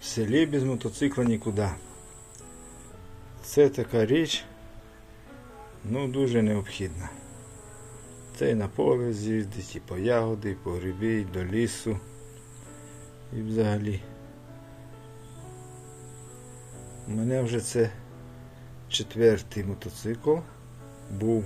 В селі без мотоцикла нікуди. Це така річ, ну дуже необхідна. Це і на поле з'їздить, і по ягоди, і по гриби, і до лісу. І взагалі. У мене вже це четвертий мотоцикл. Був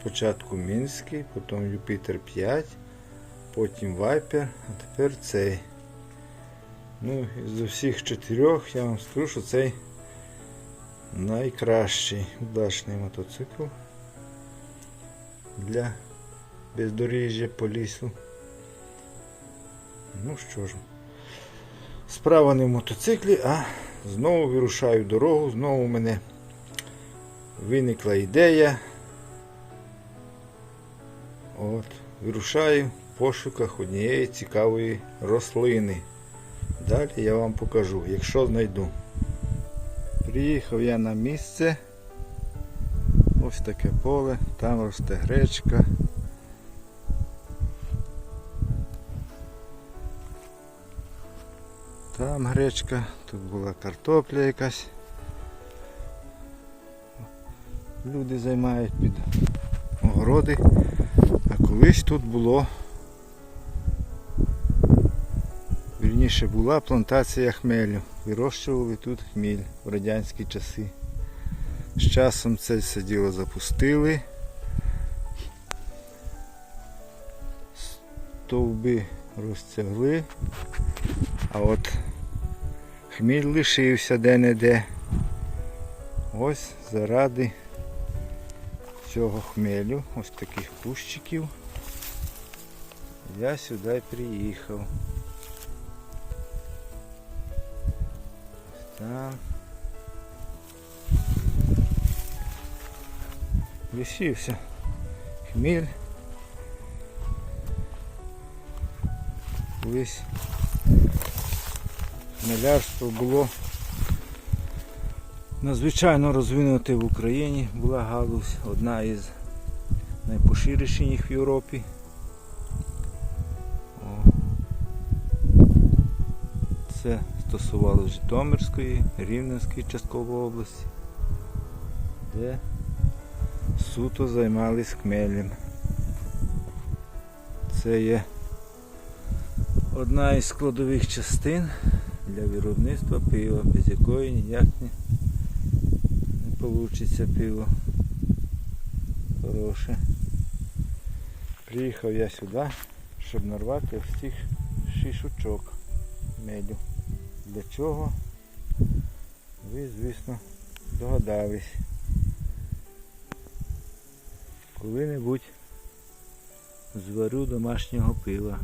спочатку Мінський, потім Юпітер 5, потім Вайпер, а тепер цей. Ну, із усіх чотирьох я вам скажу, що цей найкращий удачний мотоцикл для бездоріжжя по лісу. Ну що ж, справа не в мотоциклі, а знову вирушаю дорогу, знову у мене виникла ідея. От, вирушаю в пошуках однієї цікавої рослини. Далі я вам покажу, якщо знайду. Приїхав я на місце. Ось таке поле, там росте гречка. Там гречка, тут була картопля якась. Люди займають під огороди. А колись тут було Вірніше була плантація хмелю. Вирощували тут хміль в радянські часи. З часом це все діло запустили. Стовби розтягли. А от хміль лишився де-не-де. Ось заради цього хмелю, ось таких кущиків. Я сюди приїхав. Так. Лишився хміль. Колись хмелярство було надзвичайно розвинуте в Україні. Була галузь, одна із найпоширеніших в Європі. Це стосувалося Житомирської, Рівненської часткової області, де суто займались хмелем. Це є одна із складових частин для виробництва пива, без якої ніяк не, вийде пиво. Хороше. Приїхав я сюди, щоб нарвати ось цих шишучок меду. Для чого? Ви, звісно, догадались. Коли-небудь зварю домашнього пива.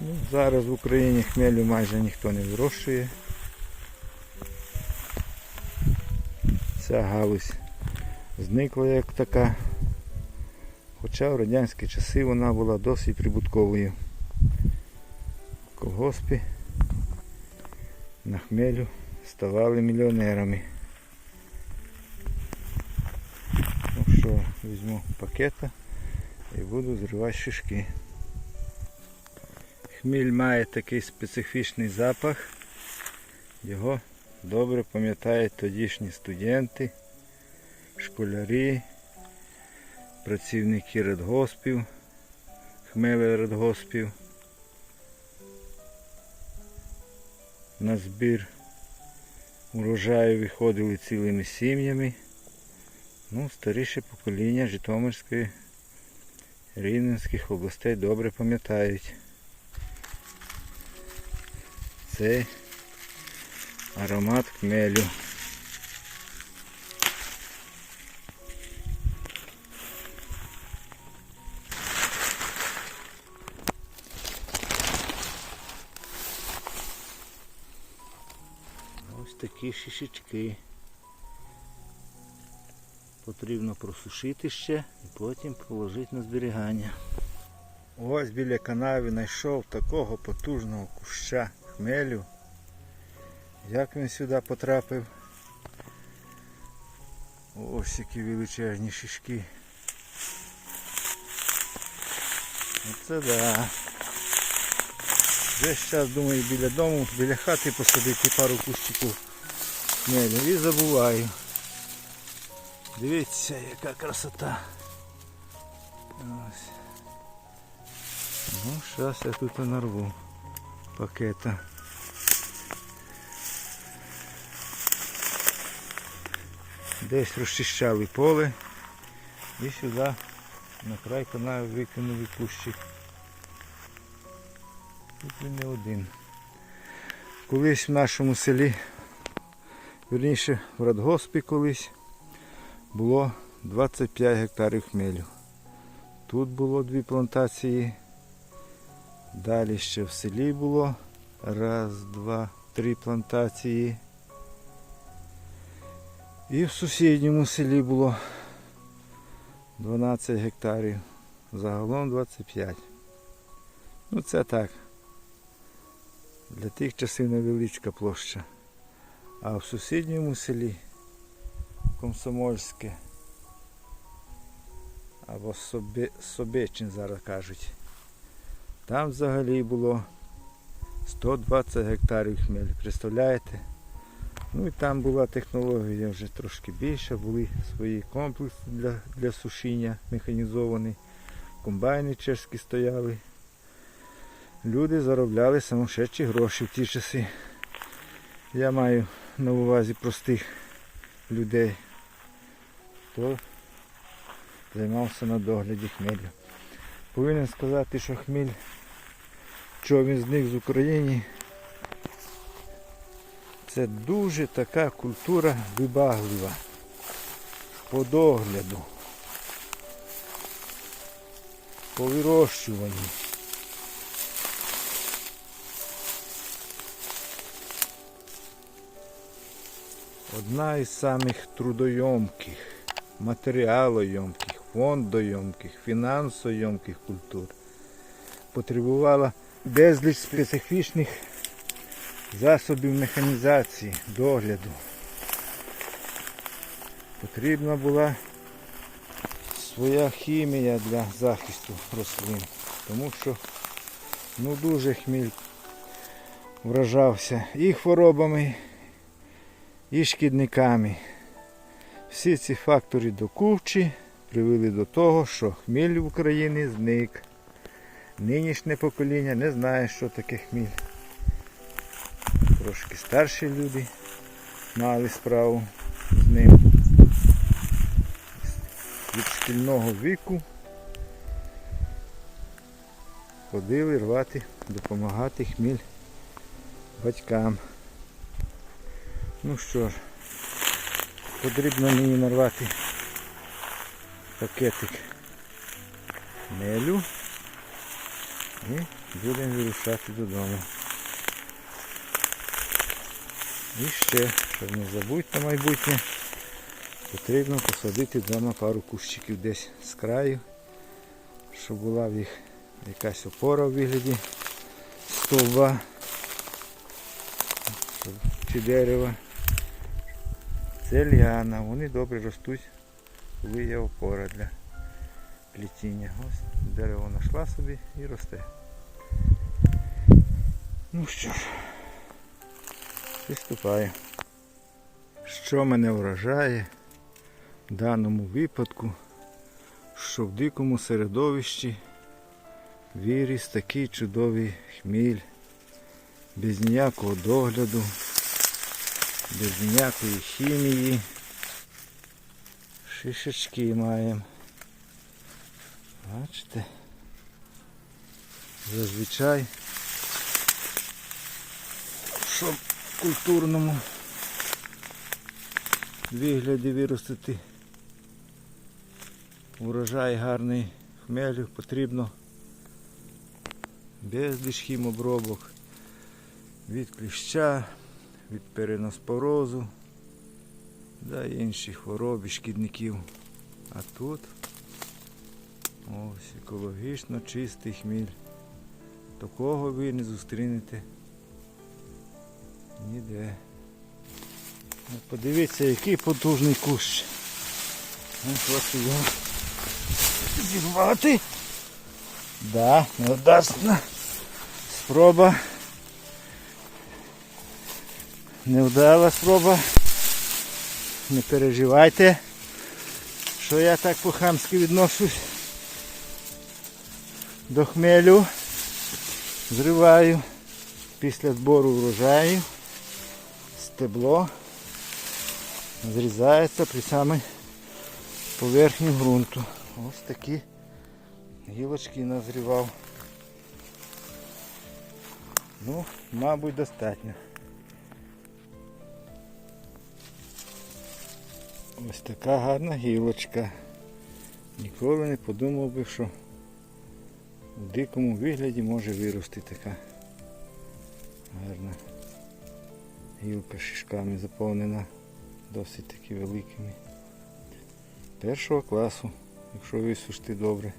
Ну, зараз в Україні хмелю майже ніхто не вирощує. Ця галузь зникла як така. Хоча в радянські часи вона була досить прибутковою. В колгоспі на хмелю ставали мільйонерами. Ну що, візьму пакета і буду зривати шишки. Хміль має такий специфічний запах. Його добре пам'ятають тодішні студенти школярі, працівники радгоспів, хмели радгоспів. На збір урожаю виходили цілими сім'ями. Ну, старіше покоління Житомирської Рівненських областей добре пам'ятають. Цей аромат хмелю. Ось такі шишечки. Потрібно просушити ще і потім положити на зберігання. Ось біля канави знайшов такого потужного куща хмелю. Як він сюди потрапив? Ось які величезні шишки. Оце да. Вже зараз думаю біля дому, біля хати посадити пару кущиків хмелю і забуваю. Дивіться, яка красота. Ось. Ну, зараз я тут нарву пакета. Десь розчищали поле і сюди на край канаю викинули кущик. Тут він не один. Колись в нашому селі, вірніше в радгоспі колись, було 25 гектарів хмелю. Тут було дві плантації. Далі ще в селі було раз, два, три плантації. І в сусідньому селі було 12 гектарів. Загалом 25. Ну це так. Для тих часів невеличка площа. А в сусідньому селі Комсомольське або Собе, Собечин зараз кажуть. Там взагалі було 120 гектарів хмель. Представляєте? Ну і там була технологія вже трошки більша, були свої комплекси для, для сушіння механізовані, комбайни чешські стояли. Люди заробляли самошедші гроші в ті часи. Я маю на увазі простих людей, хто займався на догляді хмелю. Повинен сказати, що хміль, що він зник з України, це дуже така культура вибаглива по догляду, по вирощуванню. Одна із самих трудойомких, матеріалойомких, фондойомких, фінансойомких культур. Потребувала безліч специфічних засобів механізації, догляду. Потрібна була своя хімія для захисту рослин, тому що ну дуже хміль вражався і хворобами, і шкідниками. Всі ці фактори докупчі привели до того, що хміль в Україні зник. Нинішнє покоління не знає, що таке хміль. Трошки старші люди мали справу з ним. Від шкільного віку ходили рвати, допомагати хміль батькам. Ну що ж, потрібно мені нарвати пакетик мелю і будемо вирушати додому. І ще, щоб не забудь на майбутнє, потрібно посадити вдома пару кущиків десь з краю, щоб була в їх якась опора в вигляді стовба чи дерева. Це ліана, вони добре ростуть, коли є опора для плетіння. Ось дерево знайшла собі і росте. Ну що ж, приступаю. Що мене вражає в даному випадку, що в дикому середовищі виріс такий чудовий хміль, без ніякого догляду, без ніякої хімії. Шишечки маємо. Бачите? Зазвичай, щоб культурному вигляді виростити урожай гарний хмелю потрібно безліч хімобробок від кліща, від переноспорозу та інших хвороб і шкідників. А тут ось екологічно чистий хміль. Такого ви не зустрінете ніде. Ну, Подивіться, який потужний кущ. Ну, Хочу його зірвати. Да, невдасна спроба. Невдала спроба. Не переживайте, що я так по-хамськи відношусь до хмелю. Зриваю після збору врожаю. Стебло зрізається при самій поверхні ґрунту. Ось такі гілочки назрівав. Ну, мабуть, достатньо. Ось така гарна гілочка. Ніколи не подумав би, що в дикому вигляді може вирости така гарна гілка шишками заповнена досить таки великими. Першого класу, якщо висушити добре.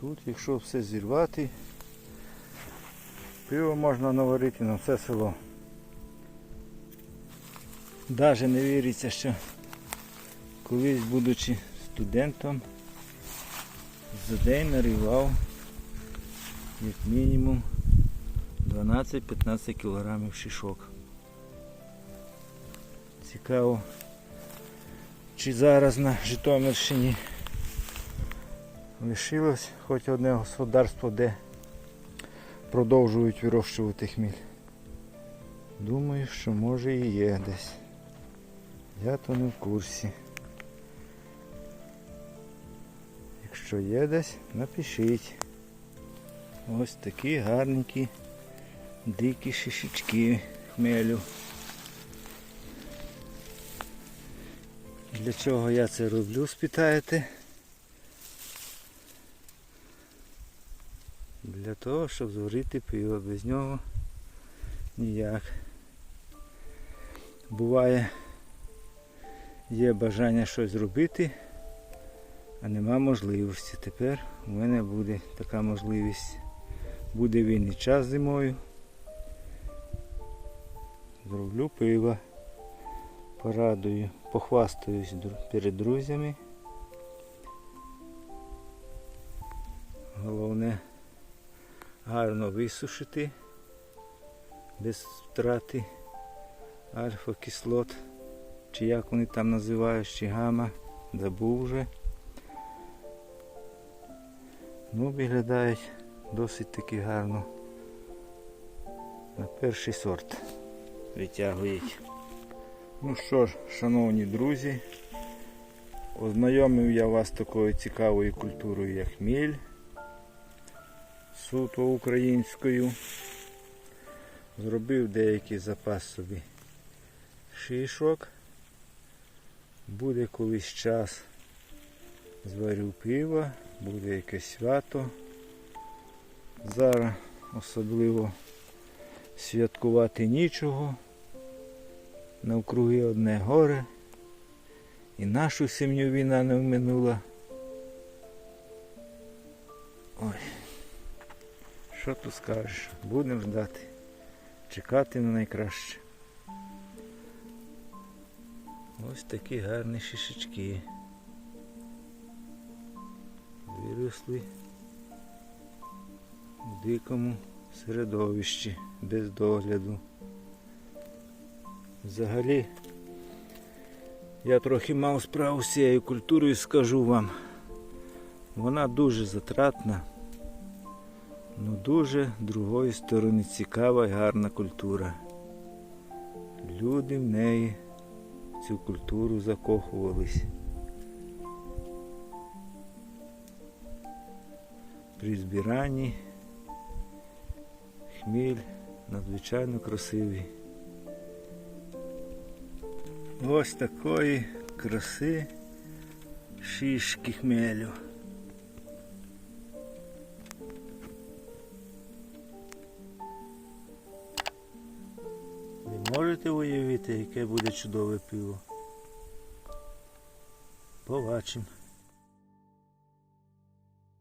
Тут, якщо все зірвати, пиво можна наварити на все село. Даже не віриться, що колись, будучи студентом, за день нарівав як мінімум 12-15 кілограмів шишок. Цікаво, чи зараз на Житомирщині лишилось хоч одне господарство, де продовжують вирощувати хміль. Думаю, що може і є десь. Я то не в курсі. Якщо є десь, напишіть. Ось такі гарненькі дикі шишечки хмелю. Для чого я це роблю, спитаєте? Для того, щоб зварити пиво. Без нього ніяк. Буває, є бажання щось зробити, а нема можливості. Тепер у мене буде така можливість. Буде вільний час зимою. Зроблю пиво, порадую, похвастаюсь перед друзями. Головне гарно висушити без втрати альфа-кислот, чи як вони там називають, чи гама, забув вже. Ну, виглядають досить таки гарно. На перший сорт витягують. Ну що ж, шановні друзі, ознайомив я вас такою цікавою культурою, як хміль суто українською. Зробив деякий запас собі шишок. Буде колись час, зварю пиво, буде якесь свято. Зараз особливо святкувати нічого. Навкруги одне горе. І нашу сім'ю війна не вминула. Ой. Що тут скажеш? Будемо ждати. Чекати на найкраще. Ось такі гарні шишечки. Виросли в дикому середовищі, без догляду. Взагалі я трохи мав справу з цією культурою, скажу вам. Вона дуже затратна. Ну дуже другої сторони цікава і гарна культура. Люди в неї цю культуру закохувались. При збиранні хміль надзвичайно красивий. Ось такої краси шишки хмелю. Можете уявити, яке буде чудове пиво? Побачимо.